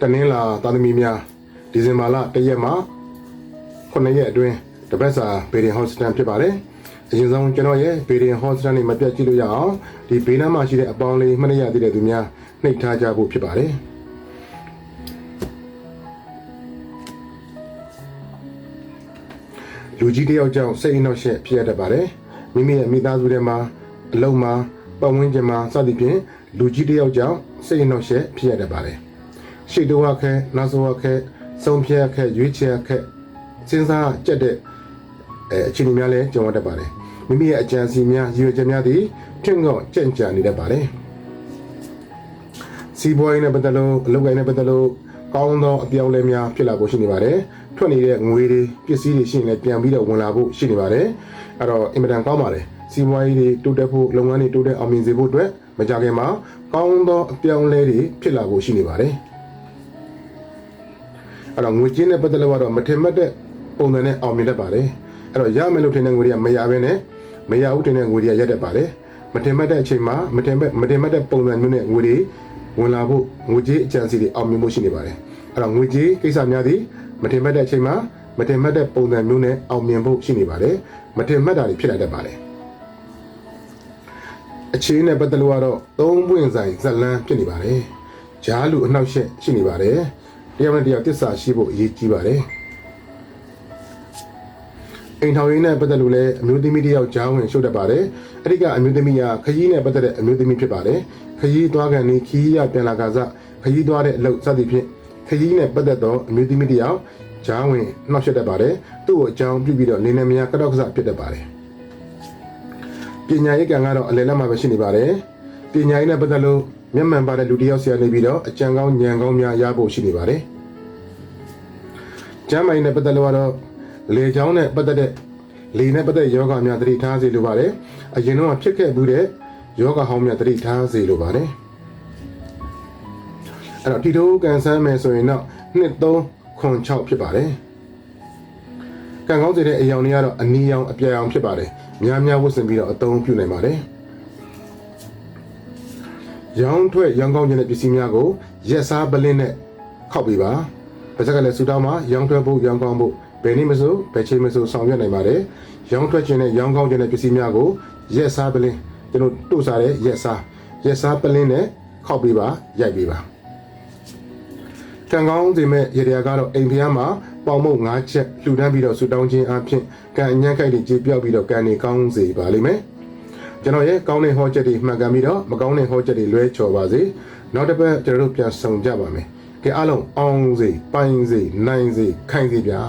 တနင်္လာသားသမီးများဒီဇင်ဘာလ1ရက်မှ9ရက်အတွင်းတပတ်စာဘေဒင်ဟော့စတန်ဖြစ်ပါတယ်အရင်ဆုံးကျွန်တော်ရဲ့ဘေဒင်ဟော့စတန်နေမပြတ်ကြည့်လို့ရအောင်ဒီဘေးနားမှာရှိတဲ့အပေါင်းလေးမှတ်ရသေးတဲ့သူများနှိပ်ထားကြဖို့ဖြစ်ပါတယ်လူကြီးတယောက်ကြောင့်စိတ်အနှောက်အယှက်ဖြစ်ရတတ်ပါတယ်မိမိရဲ့မိသားစုထဲမှာအလုံးမှာပတ်ဝန်းကျင်မှာစသဖြင့်လူကြီးတယောက်ကြောင့်စိတ်အနှောက်အယှက်ဖြစ်ရတတ်ပါတယ် ရှိတော့ခဲနောက်ဆုံးခဲဆုံးဖြတ်ခဲရွေးချယ်ခဲစဉ်းစားကြက်တဲ့အဲအခြေအနေများလည်းကြုံရတတ်ပါတယ်မိမိရဲ့အကြံစီများရည်ရွယ်ချက်များသည်ထင်ကောကြံ့ကြာနေတတ်ပါတယ်စီးပွားရေးနဲ့ပတ်သက်လို့အလုပ်ကိုင်းနဲ့ပတ်သက်လို့ကောင်းသောအပြောင်းအလဲများဖြစ်လာဖို့ရှိနေပါတယ်ထွက်နေတဲ့ငွေတွေပစ္စည်းတွေရှိရင်လည်းပြန်ပြီးတော့ဝင်လာဖို့ရှိနေပါတယ်အဲ့တော့အင်မတန်ကောင်းပါတယ်စီးပွားရေးတွေတိုးတက်ဖို့လုပ်ငန်းတွေတိုးတက်အောင်မြင်စေဖို့အတွက်မကြခင်မှာကောင်းသောအပြောင်းအလဲတွေဖြစ်လာဖို့ရှိနေပါတယ် အဲ့တော့ငွေချင်းနဲ့ပတ်သက်လို့ကတော့မထင်မှတ်တဲ့ပုံစံနဲ့အောင်မြင်တတ်ပါတယ်အဲ့တော့ရမယ်လို့ထင်တဲ့ငွေတွေကမရဘဲနဲ့မရဘူးထင်တဲ့ငွေတွေကရက်တတ်ပါတယ်မထင်မှတ်တဲ့အချိန်မှာမထင်မှတ်မထင်မှတ်တဲ့ပုံစံမျိုးနဲ့ငွေတွေဝင်လာဖို့ငွေကြေးအကြံစီတွေအောင်မြင်ဖို့ရှိနေပါတယ်အဲ့တော့ငွေကြေးကိစ္စများသည်မထင်မှတ်တဲ့အချိန်မှာမထင်မှတ်တဲ့ပုံစံမျိုးနဲ့အောင်မြင်ဖို့ရှိနေပါတယ်မထင်မှတ်တာတွေဖြစ်လာတတ်ပါတယ်အခြေအနေနဲ့ပတ်သက်လို့ကတော့သုံးပွင့်ဆိုင်ဇက်လန်းဖြစ်နေပါတယ်ဂျားလူအနှောက်အယှက်ရှိနေပါတယ် တယောက်နဲ့တယောက်တစ္ဆာရှိဖို့အရေးကြီးပါတယ်အိမ်ထောင်ရေးနဲ့ပတ်သက်လို့လည်းအမျိုးသမီးတယောက်ကြားဝင်ရှုပ်တတ်ပါတယ်အဲ့ဒီကအမျိုးသမီးကခရီးနဲ့ပတ်သက်တဲ့အမျိုးသမီးဖြစ်ပါတယ်ခရီးသွားကန်နေခရီးရပြန်လာကစားခရီးသွားတဲ့အလုပ်စသဖြင့်ခရီးနဲ့ပတ်သက်သောအမျိုးသမီးတယောက်ကြားဝင်နှောက်ယှက်တတ်ပါတယ်သူ့ကိုအကြောင်းပြုပြီးတော့နေနေမယားကတော့ကစားဖြစ်တတ်ပါတယ်ပညာရေးကံကတော့အလယ်လက်မှာပဲရှိနေပါတယ် ပညာရေးနဲ့ပတ်သက်လို့မျက်မှန်ပါတဲ့လူတစ်ယောက်ဆရာနေပြီးတော့အကြံကောင်းဉာဏ်ကောင်းများရဖို့ရှိနေပါတယ်ကျမ်းမိုင်နဲ့ပတ်သက်လို့ကတော့လေချောင်းနဲ့ပတ်သက်တဲ့လေနဲ့ပတ်သက်ယောဂများသတိထားစေလိုပါတယ်အရင်တော့ဖြစ်ခဲ့မှုတဲ့ယောဂဟောင်းများသတိထားစေလိုပါတယ်အဲ့တော့ဒီတိုးကန်ဆန်းမယ်ဆိုရင်တော့နှစ်3ခွန်6ဖြစ်ပါတယ်ကံကောင်းစေတဲ့အယောင်တွေကတော့အနီရောင်အပြာရောင်ဖြစ်ပါတယ်များများဝတ်ဆင်ပြီးတော့အသုံးပြုနိုင်ပါတယ် ရောင်းထွက်ရောင်းကောင်းခြင်းတဲ့ပစ္စည်းများကိုရက်စားပလင်းနဲ့ခောက်ပေးပါ။ပါဇက်ကလည်းစူတောင်းမှာရောင်းထွက်ဖို့ရောင်းကောင်းဖို့ဘယ်နည်းမဆိုဘယ်ချိန်မဆိုဆောင်ရွက်နိုင်ပါတယ်။ရောင်းထွက်ခြင်းနဲ့ရောင်းကောင်းခြင်းတဲ့ပစ္စည်းများကိုရက်စားပလင်းကျွန်တော်တို့စားတဲ့ရက်စားရက်စားပလင်းနဲ့ခောက်ပေးပါရိုက်ပေးပါ။ကံကောင်းစေမဲ့ရေတရာကတော့အိမ်ဖျားမှာပေါင်မုတ်၅ချက်လှူဒန်းပြီးတော့စူတောင်းခြင်းအပြင်ကံအညံ့ခိုက်တွေကြေပြောက်ပြီးတော့ကံနေကောင်းစေပါလိမ့်မယ်။ ကျွန်တော်ရဲ့ကောင်းတဲ့ဟောချက်တွေမှန်ကန်ပြီးတော့မကောင်းတဲ့ဟောချက်တွေလွဲချော်ပါစေနောက်တစ်ပတ်ကျွန်တော်တို့ပြန်ဆောင်ကြပါမယ်ကဲအားလုံးအောင်စေပိုင်စေနိုင်စေခိုင်စေဗျာ